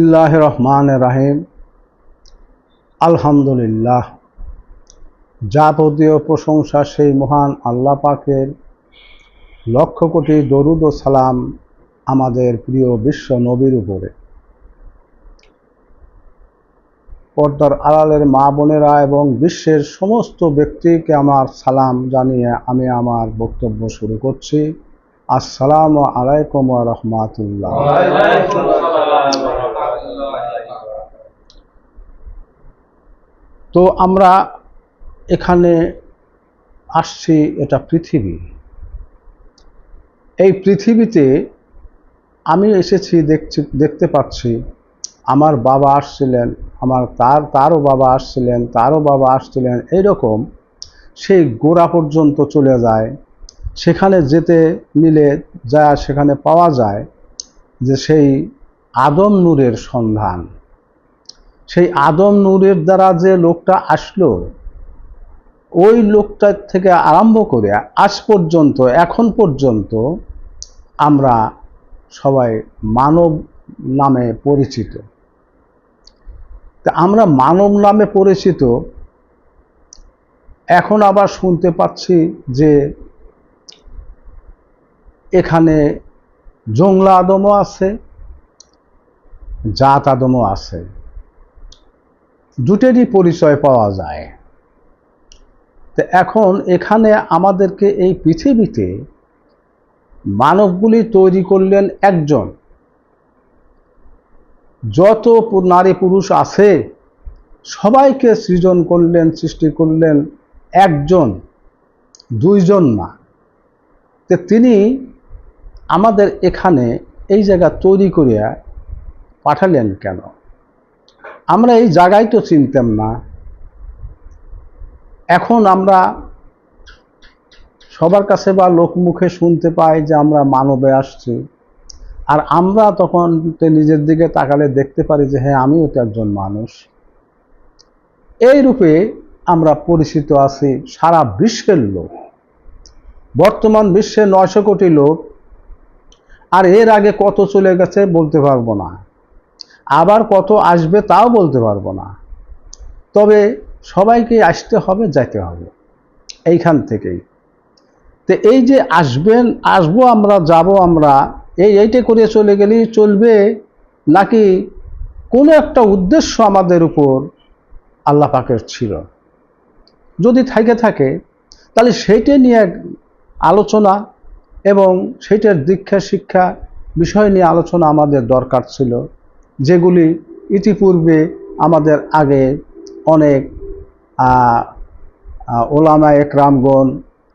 আল্লাহ রহমান রাহিম। আলহামদুলিল্লাহ। যাবতীয় প্রশংসা সেই মহান আল্লাহ পাকের। লক্ষ কোটি দরুদ সালাম আমাদের প্রিয় বিশ্ব নবীর উপরে। পর্দার আড়ালের মা বোনেরা এবং বিশ্বের সমস্ত ব্যক্তিকে আমার সালাম জানিয়ে আমি আমার বক্তব্য শুরু করছি। আসসালামু আলাইকুম রহমাতুল্লাহ। তো আমরা এখানে আসছি এটা পৃথিবী। এই পৃথিবীতে আমি এসেছি, দেখছি, দেখতে পাচ্ছি, আমার বাবা আসছিলেন, আমার তার, তারও বাবা আসছিলেন, তারও বাবা আসছিলেন, এইরকম সেই গোড়া পর্যন্ত চলে যায়। সেখানে যেতে মিলে যা সেখানে পাওয়া যায় যে সেই আদম নূরের সন্ধান। সেই আদম নূরের দ্বারা যে লোকটা আসলো, ওই লোকটার থেকে আরম্ভ করে আজ পর্যন্ত, এখন পর্যন্ত আমরা সবাই মানব নামে পরিচিত। তা আমরা মানব নামে পরিচিত, এখন আবার শুনতে পাচ্ছি যে এখানে জংলা আদমও আছে, জাত আদমও আছে। দুটেরই পরিচয় পাওয়া যায়। তো এখন এখানে আমাদেরকে এই পৃথিবীতে মানবগুলি তৈরি করলেন একজন। যত নারী পুরুষ আছে, সবাইকে সৃজন করলেন, সৃষ্টি করলেন একজন, দুইজন না। তো তিনি আমাদের এখানে এই জায়গা তৈরি করিয়া পাঠালেন কেন? আমরা এই জায়গায় তো চিনতাম না। এখন আমরা সবার কাছে বা লোকমুখে শুনতে পাই যে আমরা মানবে আসছি। আর আমরা তখন নিজের দিকে তাকালে দেখতে পারি যে হ্যাঁ আমিও তো একজন মানুষ। এই রূপে আমরা পরিচিত আছি সারা বিশ্বের লোক। বর্তমান বিশ্বে নয়শো কোটি লোক। আর এর আগে কত চলে গেছে বলতে পারব না। আবার কত আসবে তাও বলতে পারব না। তবে সবাইকে আসতে হবে, যাইতে হবে। এইখান থেকেই। তো এই যে আসবেন, আসব আমরা, যাব আমরা, এই এইটা করে চলে গেলেই চলবে নাকি কোনো একটা উদ্দেশ্য আমাদের উপর আল্লাহ পাকের ছিল? যদি থাকে থাকে, তাহলে সেইটা নিয়ে আলোচনা এবং সেইটার দীক্ষা, শিক্ষা বিষয় নিয়ে আলোচনা আমাদের দরকার ছিল। যেগুলি ইতিপূর্বে আমাদের আগে অনেক ওলামা একরামগণ,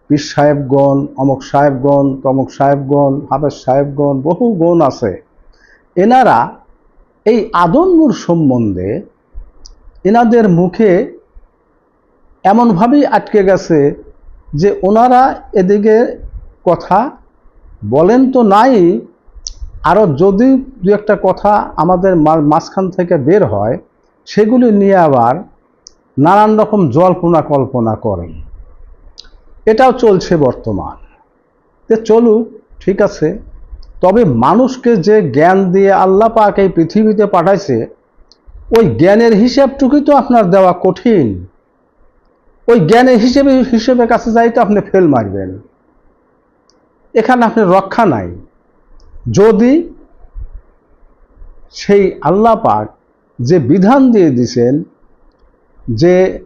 পীর সাহেবগণ, অমুক সাহেবগণ, তমুক সাহেবগণ, হাফেজ সাহেবগণ, বহু গণ আছে। এনারা এই আদমনুর সম্বন্ধে এনাদের মুখে এমনভাবেই আটকে গেছে যে ওনারা এদিকে কথা বলেন তো নাই আরও যদি দু একটা কথা আমাদের মাঝখান থেকে বের হয়, সেগুলি নিয়ে আবার নানান রকম জল্পনা কল্পনা করেন। এটাও চলছে বর্তমান। যে চলুক, ঠিক আছে, তবে মানুষকে যে জ্ঞান দিয়ে আল্লাহ পাক এই পৃথিবীতে পাঠাইছে, ওই জ্ঞানের হিসাবটুকুই তো আপনার দেওয়া কঠিন। ওই জ্ঞানের হিসেবে হিসেবে কাছে যাই তো আপনি ফেল মারবেন। এখানে আপনি রক্ষা নাই। যদি সেই আল্লাহ পাক যে বিধান দিয়ে দিছেন যে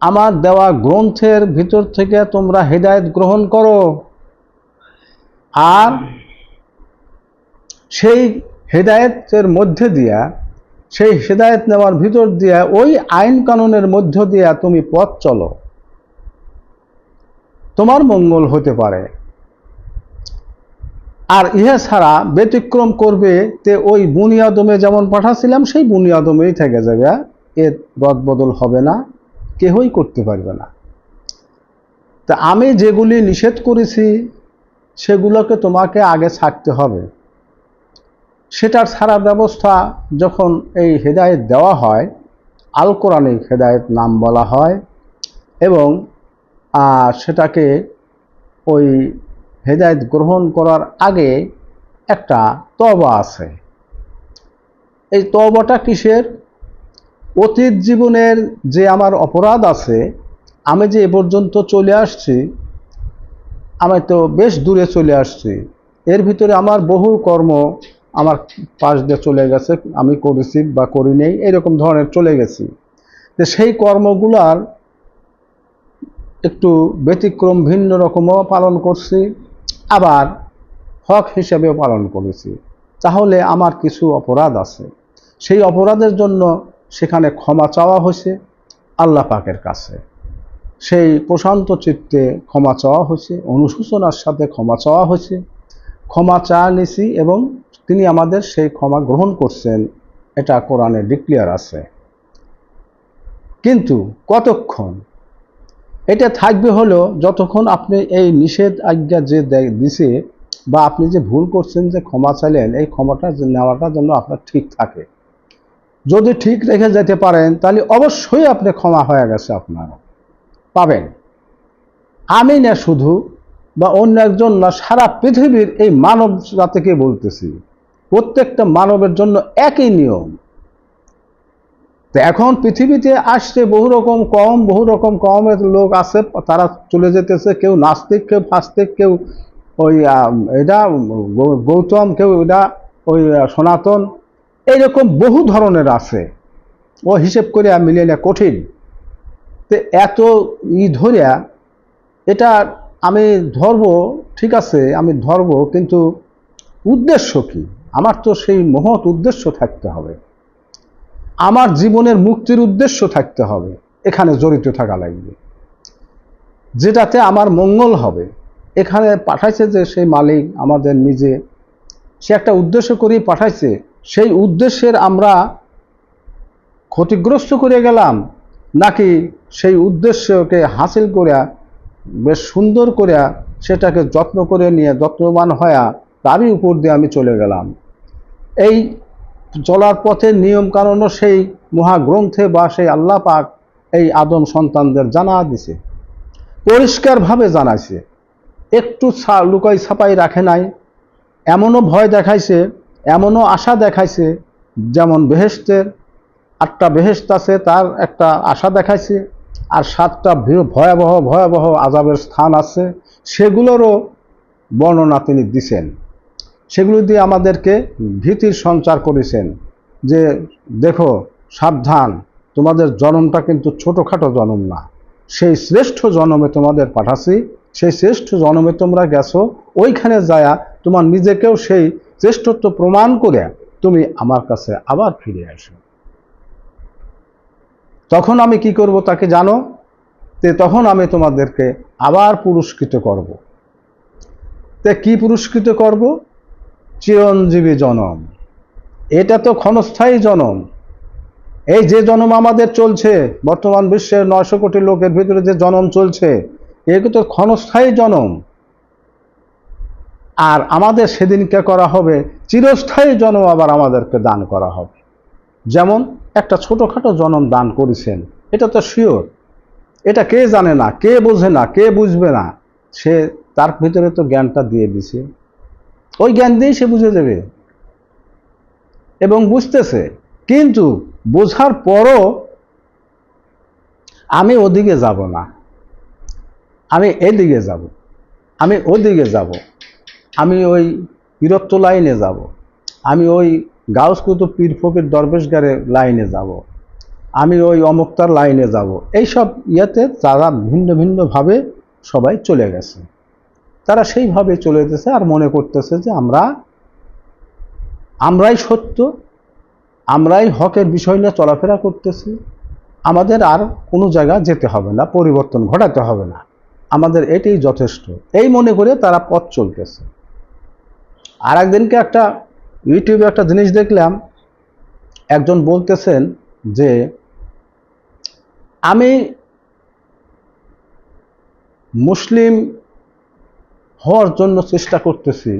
আমার দেওয়া গ্রন্থের ভিতর থেকে তোমরা হেদায়েত গ্রহণ করো, আর সেই হেদায়েতের মধ্যে দিয়া, সেই হেদায়েত নেওয়ার ভিতর দিয়া, ওই আইন কানুনের মধ্য দিয়া তুমি পথ চলো। তোমার মঙ্গল হতে পারে। আর ইহা ছাড়া ব্যতিক্রম করবে তে ওই বুনিয়াদমে যেমন পাঠাছিলাম, সেই বুনিয়াদমেই থেকে যাবে। এর রদবদল হবে না, কেহই করতে পারবে না। তা আমি যেগুলি নিষেধ করেছি, সেগুলোকে তোমাকে আগে ছাড়তে হবে। সেটার ছাড়া ব্যবস্থা যখন এই হেদায়েত দেওয়া হয় আল কোরআনিক হেদায়েত নাম বলা হয় এবং সেটাকে ওই হেদায়েত গ্রহণ করার আগে একটা তবা আছে। এই তবাটা কিসের? অতীত জীবনের যে আমার অপরাধ আছে, আমি যে এ পর্যন্ত চলে আসছি, আমি তো বেশ দূরে চলে আসছি। এর ভিতরে আমার বহু কর্ম আমার পাশ দিয়ে চলে গেছে, আমি করেছি বা করি নেই, এরকম ধরনের চলে গেছি। যে সেই কর্মগুলার একটু ব্যতিক্রম ভিন্ন রকমও পালন করছি। আবার হক হিসেবেও পালন করেছি। তাহলে আমার কিছু অপরাধ আছে। সেই অপরাধের জন্য সেখানে ক্ষমা চাওয়া হয়েছে আল্লাহ পাকের কাছে। সেই প্রশান্ত চিত্তে ক্ষমা চাওয়া হয়েছে, অনুশোচনার সাথে ক্ষমা চাওয়া হয়েছে। ক্ষমা চা নিছি এবং তিনি আমাদের সেই ক্ষমা গ্রহণ করছেন, এটা কোরআনে ডিক্লিয়ার আছে। কিন্তু কতক্ষণ এটা থাকবে হলো যতক্ষণ আপনি এই নিষেধ আজ্ঞা যে দিছে বা আপনি যে ভুল করছেন যে ক্ষমা চাইলেন, এই ক্ষমাটা যে নেওয়াটার জন্য আপনার ঠিক থাকে। যদি ঠিক রেখে যেতে পারেন, তাহলে অবশ্যই আপনি ক্ষমা হয়ে গেছে আপনার। পাবেন। আমি না শুধু বা অন্য একজন না, সারা পৃথিবীর এই মানব জাতিকে বলতেছি। প্রত্যেকটা মানবের জন্য একই নিয়ম। তো এখন পৃথিবীতে আসছে বহু রকম কম, বহু রকম কমের লোক আছে, তারা চলে যেতেছে, কেউ নাস্তিক, কেউ ফাস্তিক, কেউ ওই এটা গৌতম, কেউ এটা ওই সনাতন, এইরকম বহু ধরনের আছে। ও হিসেব করে মিলিয়ে নেওয়া কঠিন। তো এত ই ধরিয়া এটা আমি ধরবো, ঠিক আছে, আমি ধরবো, কিন্তু উদ্দেশ্য কি? আমার তো সেই মহৎ উদ্দেশ্য থাকতে হবে। আমার জীবনের মুক্তির উদ্দেশ্য থাকতে হবে, এখানে জড়িত থাকা লাগবে। যেটাতে আমার মঙ্গল হবে। এখানে পাঠাইছে যে সেই মালিক আমাদের নিজে, সে একটা উদ্দেশ্য করেই পাঠাইছে। সেই উদ্দেশ্যের আমরা ক্ষতিগ্রস্ত করে গেলাম, নাকি সেই উদ্দেশ্যকে হাসিল করিয়া, বেশ সুন্দর করিয়া সেটাকে যত্ন করে নিয়ে, যত্নবান হয়া তারই উপর দিয়ে আমি চলে গেলাম। এই চলার পথে নিয়ম কানুনও সেই মহাগ্রন্থে বা সেই আল্লাহ পাক এই আদম সন্তানদের জানা দিছে, পরিষ্কারভাবে জানাইছে। একটু লুকাই ছাপাই রাখে নাই, এমনও ভয় দেখাইছে, এমনও আশা দেখাইছে, যেমন বেহেস্তের আটটা বেহেস্ত আছে, তার একটা আশা দেখাইছে, আর সাতটা ভয়াবহ ভয়াবহ আজাবের স্থান আছে, সেগুলোরও বর্ণনা তিনি দিছেন। সেগুলো দিয়ে আমাদেরকে ভীতির সঞ্চার করেছেন যে দেখো, সাবধান, তোমাদের জন্মটা কিন্তু ছোটোখাটো জন্ম না। সেই শ্রেষ্ঠ জন্মে তোমাদের পাঠাছি সেই শ্রেষ্ঠ জন্মে তোমরা গেছো, ওইখানে যায়া তোমার নিজেকেও সেই শ্রেষ্ঠত্ব প্রমাণ করে তুমি আমার কাছে আবার ফিরে আসো। তখন আমি কি করব তাকে জানো? তে তখন আমি তোমাদেরকে আবার পুরস্কৃত করব। তে কি পুরস্কৃত করব? চিরঞ্জীবী জনম। এটা তো ক্ষণস্থায়ী জনম। এই যে জনম আমাদের চলছে, বর্তমান বিশ্বের নয়শো কোটি লোকের ভিতরে যে জনম চলছে এগুলো তো ক্ষণস্থায়ী জনম। আর আমাদের সেদিনকে করা হবে, চিরস্থায়ী জনম আবার আমাদেরকে দান করা হবে। যেমন একটা ছোটোখাটো জনম দান করেছেন, এটা তো শিওর এটা কে জানে না, কে বোঝে না, কে বুঝবে না, সে তার ভিতরে তো জ্ঞানটা দিয়ে দিছে। ওই জ্ঞান দিয়েই সে বুঝে দেবে। এবং বুঝতেছে। কিন্তু বোঝার পরও আমি ওদিকে যাব না। আমি এদিকে যাব। আমি ওদিকে যাব। আমি ওই বীরত্ব লাইনে যাব। আমি ওই গাউস কুতুব পীর ফকির দরবেশগারে লাইনে যাব। আমি ওই অমুক্তার লাইনে যাব। এইসব ইয়াতে তারা ভিন্ন ভিন্নভাবে সবাই চলে গেছে। তারা সেইভাবে চলে যেতেছে আর মনে করতেছে যে আমরা, আমরাই সত্য, আমরাই হকের বিষয় নিয়ে চলাফেরা করতেছি। আমাদের আর কোনো জায়গা যেতে হবে না, পরিবর্তন ঘটাতে হবে না। আমাদের এটাই যথেষ্ট। এই মনে করে তারা পথ চলতেছে। আর একদিনকে একটা ইউটিউবে একটা জিনিস দেখলাম, একজন বলতেছেন যে, আমি মুসলিম হওয়ার জন্য চেষ্টা করতেছি।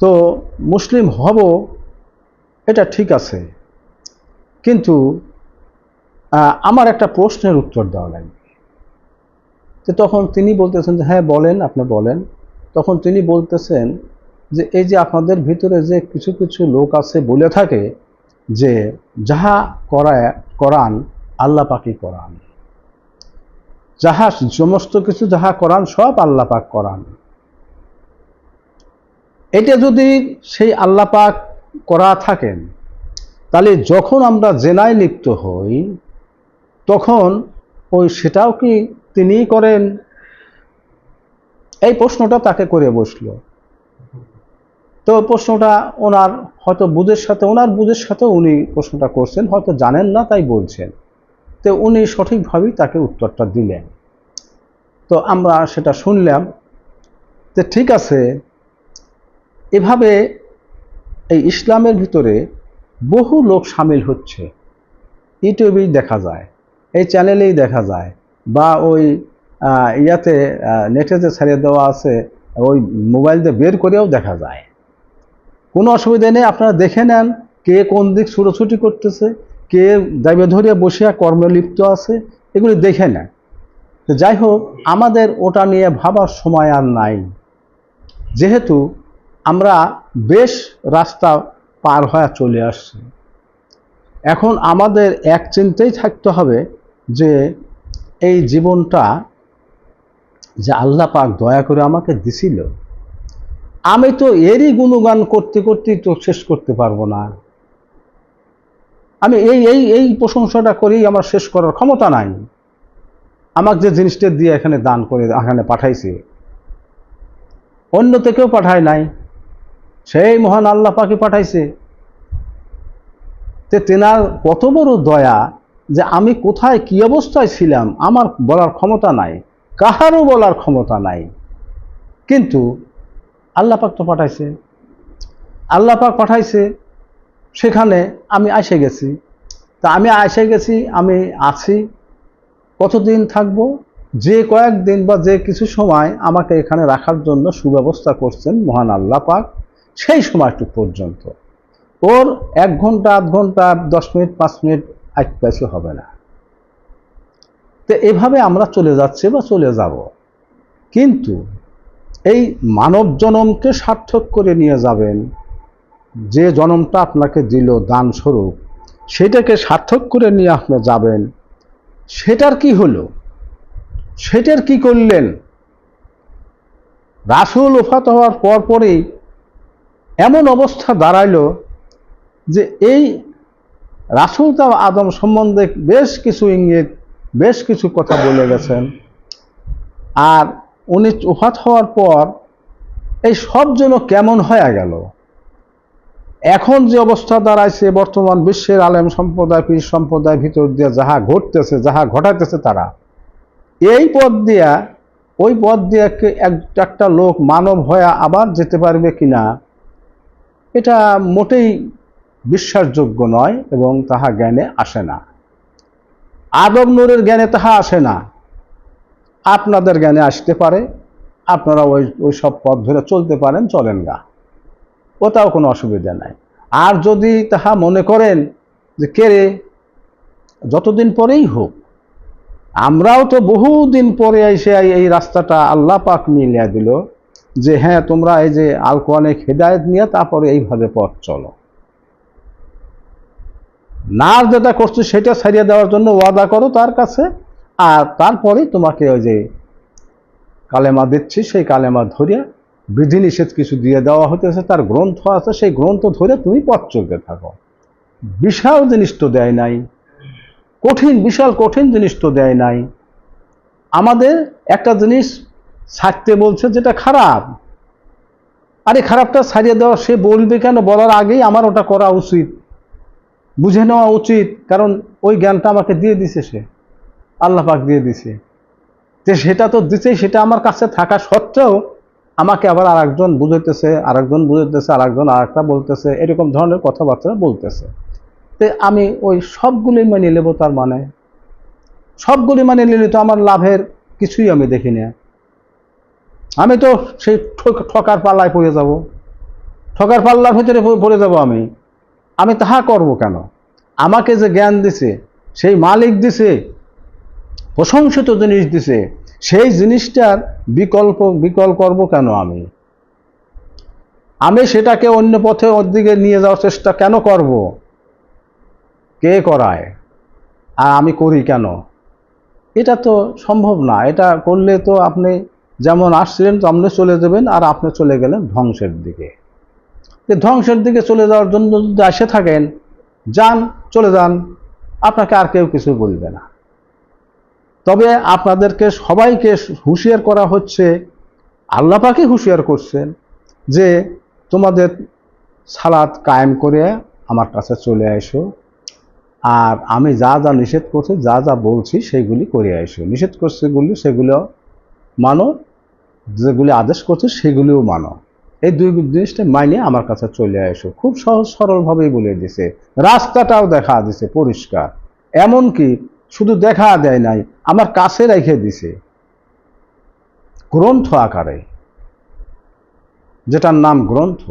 তো মুসলিম হব, এটা ঠিক আছে। কিন্তু আমার একটা প্রশ্নের উত্তর দেওয়া লাগবে। তো তখন তিনি বলতেছেন যে হ্যাঁ বলেন, আপনি বলেন। তখন তিনি বলতেছেন যে, এই যে আপনাদের ভিতরে যে কিছু কিছু লোক আছে বলে থাকে যে, যাহা করায়, করান, আল্লাহ পাকই করান। যাহা সমস্ত কিছু যাহা করান সব আল্লাহ পাক করান এটা যদি সেই আল্লাহ পাক করা থাকেন, তাহলে যখন আমরা জেনায় লিপ্ত হই, তখন ওই সেটাও কি তিনিই করেন? এই প্রশ্নটা তাকে করে বসল। তো প্রশ্নটা ওনার, হয়তো বুঝের সাথে, ওনার বুঝের সাথে উনি প্রশ্নটা করছেন, হয়তো জানেন না, তাই বলছেন। তো উনি সঠিকভাবেই তাকে উত্তরটা দিলেন। তো আমরা সেটা শুনলাম যে ঠিক আছে, এভাবে এই ইসলামের ভিতরে বহু লোক সামিল হচ্ছে। ইউটিউবেই দেখা যায়, এই চ্যানেলেই দেখা যায়, বা ওই ইয়াতে নেটে যে ছাড়িয়ে দেওয়া আছে, ওই মোবাইল দিয়ে বের করেও দেখা যায়। কোনো অসুবিধা নেই, আপনারা দেখে নেন কে কোন দিক ছুটোছুটি করতেছে, কে দাবি ধরিয়া বসিয়া কর্মে লিপ্ত আছে, এগুলি দেখে নেন। তো যাই হোক আমাদের ওটা নিয়ে ভাবার সময় আর নাই। যেহেতু আমরা বেশ রাস্তা পার হয়ে চলে আসছি। এখন আমাদের এক চিন্তাই থাকতে হবে যে এই জীবনটা যে আল্লাহ পাক দয়া করে আমাকে দিছিল, আমি তো এরই গুণগান করতে করতেই তো শেষ করতে পারব না। আমি এই এই এই প্রশংসাটা করেই আমার শেষ করার ক্ষমতা নাই। আমাকে যে জিনিসটা দিয়ে এখানে দান করে, এখানে পাঠাইছে, অন্য থেকেও পাঠায় নাই। সেই মহান আল্লাহ পাকে পাঠাইছে। তে তেনার কত বড় দয়া যে আমি কোথায় কি অবস্থায় ছিলাম, আমার বলার ক্ষমতা নাই, কাহারও বলার ক্ষমতা নাই। কিন্তু আল্লাহ পাক তো পাঠাইছে। আল্লাহ পাক পাঠাইছে, সেখানে আমি আসে গেছি। তা আমি আসে গেছি, আমি আছি কতদিন থাকব? যে কয়েকদিন বা যে কিছু সময় আমাকে এখানে রাখার জন্য সুব্যবস্থা করছেন মহান আল্লাহ পাক, সেই সময়টুক পর্যন্ত। ওর এক ঘণ্টা, আধ ঘণ্টা, দশ মিনিট, পাঁচ মিনিট এক পয়সা হবে না। তো এভাবে আমরা চলে যাচ্ছি বা চলে যাব। কিন্তু এই মানব জনমকে সার্থক করে নিয়ে যাবেন, যে জনমটা আপনাকে দিল দান স্বরূপ সেটাকে সার্থক করে নিয়ে আপনি যাবেন সেটার কি হলো? সেটার কি করলেন? রাসুল ওফাত হওয়ার পরপরই এমন অবস্থা দাঁড়াইলো যে এই রাসুল তাও আদম সম্বন্ধে বেশ কিছু ইঙ্গিত, বেশ কিছু কথা বলে গেছেন। আর উনি ওফাত হওয়ার পর এই সব যেন কেমন হয়ে গেল। এখন যে অবস্থা দাঁড়াইছে, বর্তমান বিশ্বের আলেম সম্প্রদায়, পীর সম্প্রদায় ভিতর দিয়ে যাহা ঘটতেছে, যাহা ঘটাইতেছে তারা, এই পথ দিয়া, ওই পথ দিয়ে এক- একটা লোক মানব হয়ে আবার যেতে পারবে কিনা, এটা মোটেই বিশ্বাসযোগ্য নয় এবং তাহা জ্ঞানে আসে না। আদম নূরের জ্ঞানে তাহা আসে না। আপনাদের জ্ঞানে আসতে পারে, আপনারা ওই ওই সব পথ ধরে চলতে পারেন, চলেন গা। ওটাও কোনো অসুবিধা নাই। আর যদি তাহা মনে করেন যে, কে রে? যতদিন পরেই হোক, আমরাও তো বহুদিন পরে এসে এই- রাস্তাটা আল্লাহ পাক মিলিয়ে দিল যে হ্যাঁ তোমরা এই যে আল কোরআনে হেদায়ত নিয়ে তারপরে এইভাবে পথ চলো। না যেটা করছ সেটা ছাড়িয়ে দেওয়ার জন্য ওয়াদা করো তার কাছে, আর তারপরে তোমাকে ওই যে কালেমা দিচ্ছি, সেই কালেমা ধরিয়া বিধিনিষেধ কিছু দিয়ে দেওয়া হতেছে তার গ্রন্থ আছে, সেই গ্রন্থ ধরে তুমি পথ চলতে থাকো। বিশাল জিনিস তো দেয় নাই। কঠিন, বিশাল কঠিন জিনিস তো দেয় নাই। আমাদের একটা জিনিস ছাড়তে বলছে যেটা খারাপ। আরে খারাপটা ছাড়িয়ে দেওয়া সে বলবে কেন? বলার আগেই আমার ওটা করা উচিত। বুঝে নেওয়া উচিত, কারণ ওই জ্ঞানটা আমাকে দিয়ে দিছে সে। আল্লাহ পাক দিয়ে দিছে। যে সেটা তো দিছেই সেটা আমার কাছে থাকা সত্ত্বেও আমাকে আবার আরেকজন বুঝাইতেছে আরেকজন বুঝাইতেছে, আরেকজন আরেকটা বলতেছে, এরকম ধরনের কথাবার্তা বলতেছে। তো আমি ওই সবগুলি মানে নেব তার মানে। সবগুলি মানে নিলে তো আমার লাভের কিছুই আমি দেখি না। আমি তো সেই ঠক- ঠকার পাল্লায় পড়ে যাব। ঠকার পাল্লার ভিতরে পড়ে যাব আমি। আমি তাহা করব কেন? আমাকে যে জ্ঞান দিছে, সেই মালিক দিছে, প্রশংসিত জিনিস দিছে সেই জিনিসটার বিকল্প, বিকল করব কেন আমি? আমি সেটাকে অন্য পথে ওর দিকে নিয়ে যাওয়ার চেষ্টা কেন করব? কে করায়? আর আমি করি কেন? এটা তো সম্ভব না। এটা করলে তো আপনি যেমন আসছিলেন তেমনি চলে যাবেন আর আপনি চলে গেলেন ধ্বংসের দিকে। ধ্বংসের দিকে চলে যাওয়ার জন্য যদি আসে থাকেন, যান, চলে যান, আপনাকে আর কেউ কিছু বলবে না। তবে আপনাদেরকে সবাইকে হুঁশিয়ার করা হচ্ছে, আল্লাহ পাকে হুঁশিয়ার করছেন যে তোমাদের সালাদ কায়েম করে আমার কাছে চলে আসো আর আমি যা যা নিষেধ করছি, যা যা বলছি, সেইগুলি করে আসো নিষেধ করছে গুলি সেগুলো মানো, যেগুলি আদেশ করছে, সেগুলিও মানো। এই দুই জিনিসটা মাইনে আমার কাছে চলে এসো খুব সহজ সরলভাবেই বলে দিছে। রাস্তাটাও দেখা দিছে পরিষ্কার। এমনকি শুধু দেখা দেয় নাই আমার কাছে রেখে দিছে গ্রন্থ আকারে, যেটার নাম গ্রন্থ।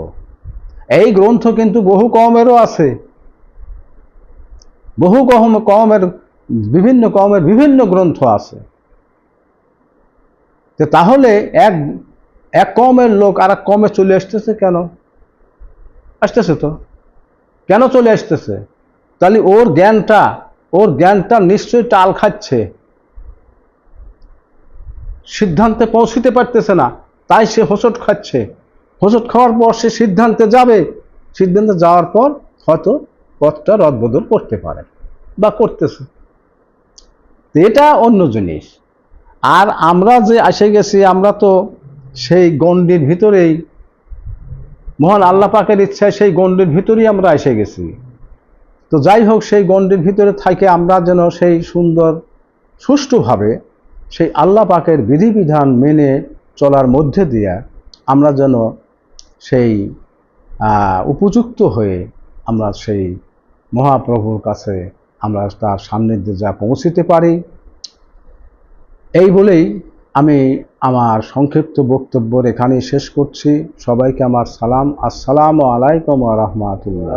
এই গ্রন্থ কিন্তু বহু কমেরও আছে। বহু কম কমের, বিভিন্ন কমের বিভিন্ন গ্রন্থ আছে। তাহলে এক এক কমের লোক আর এক কমে চলে আসতেছে কেন? আসতেছে তো। কেন চলে আসতেছে? তাহলে ওর জ্ঞানটা ওর জ্ঞানটা নিশ্চয়ই টাল খাচ্ছে। সিদ্ধান্তে পৌঁছিতে পারতেছে না। তাই সে হোঁচট খাচ্ছে। হোঁচট খাওয়ার পর সে সিদ্ধান্তে যাবে। সিদ্ধান্তে যাওয়ার পর হয়তো পথটা রদবদল করতে পারে বা করতেছে। এটা অন্য জিনিস। আর আমরা যে এসে গেছি, আমরা তো সেই গণ্ডির ভিতরেই, মহান আল্লাহ পাকের ইচ্ছায় সেই গণ্ডির ভিতরেই আমরা এসে গেছি। তো যাই হোক, সেই গণ্ডির ভিতরে থাকে আমরা যেন সেই সুন্দর, সুষ্ঠুভাবে সেই আল্লাহ পাকের বিধিবিধান মেনে চলার মধ্যে দিয়ে আমরা যেন সেই উপযুক্ত হয়ে আমরা সেই মহাপ্রভুর কাছে আমরা তার সান্নিধ্যে যা পৌঁছিতে পারি। এই বলেই আমি আমার সংক্ষিপ্ত বক্তব্য এখানেই শেষ করছি। সবাইকে আমার সালাম। আসসালামু আলাইকুম রাহমাতুল্লাহ।